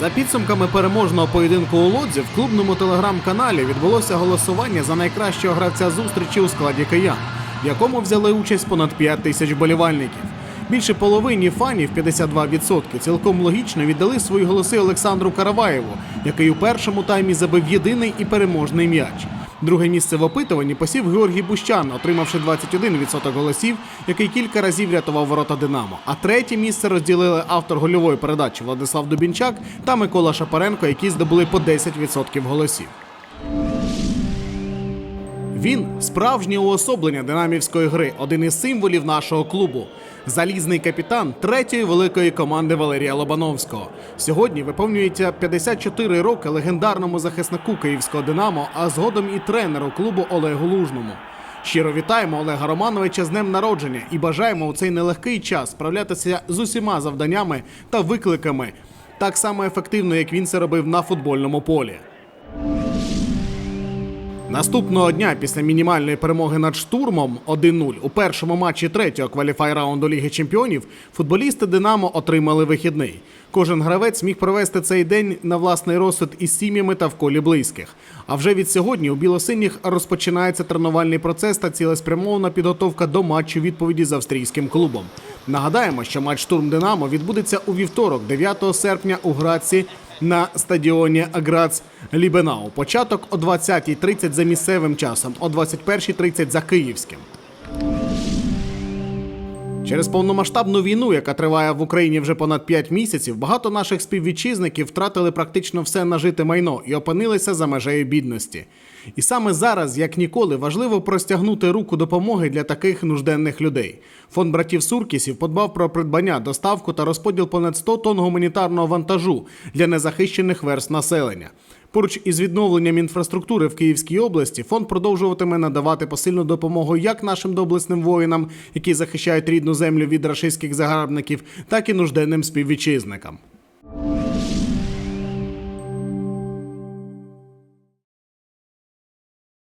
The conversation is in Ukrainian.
За підсумками переможного поєдинку у Лодзі в клубному телеграм-каналі відбулося голосування за найкращого гравця зустрічі у складі киян, в якому взяли участь понад 5 тисяч болівальників. Більше половині фанів, 52%, цілком логічно віддали свої голоси Олександру Караваєву, який у першому таймі забив єдиний і переможний м'яч. Друге місце в опитуванні посів Георгій Бущан, отримавши 21% голосів, який кілька разів рятував ворота Динамо. А третє місце розділили автор гольової передачі Владислав Дубінчак та Микола Шапаренко, які здобули по 10% голосів. Він справжнє уособлення динамівської гри, один із символів нашого клубу. Залізний капітан третьої великої команди Валерія Лобановського. Сьогодні виповнюється 54 роки легендарному захиснику київського Динамо, а згодом і тренеру клубу Олегу Лужному. Щиро вітаємо Олега Романовича з днем народження і бажаємо у цей нелегкий час справлятися з усіма завданнями та викликами так само ефективно, як він це робив на футбольному полі. Наступного дня після мінімальної перемоги над штурмом 1-0 у першому матчі третього кваліфай раунду Ліги Чемпіонів футболісти Динамо отримали вихідний. Кожен гравець міг провести цей день на власний розсуд із сім'ями та в колі близьких. А вже від сьогодні у білосиніх розпочинається тренувальний процес та цілеспрямована підготовка до матчу відповіді з австрійським клубом. Нагадаємо, що матч штурм Динамо відбудеться у вівторок, 9 серпня у Граці на стадіоні Грац Лібенау. Початок о 20.30 за місцевим часом, о 21.30 за київським. Через повномасштабну війну, яка триває в Україні вже понад 5 місяців, багато наших співвітчизників втратили практично все нажите майно і опинилися за межею бідності. І саме зараз, як ніколи, важливо простягнути руку допомоги для таких нужденних людей. Фонд братів Суркісів подбав про придбання, доставку та розподіл понад 100 тонн гуманітарного вантажу для незахищених верст населення. Поруч із відновленням інфраструктури в Київській області фонд продовжуватиме надавати посильну допомогу як нашим доблесним воїнам, які захищають рідну землю від рашистських загарбників, так і нужденним співвітчизникам.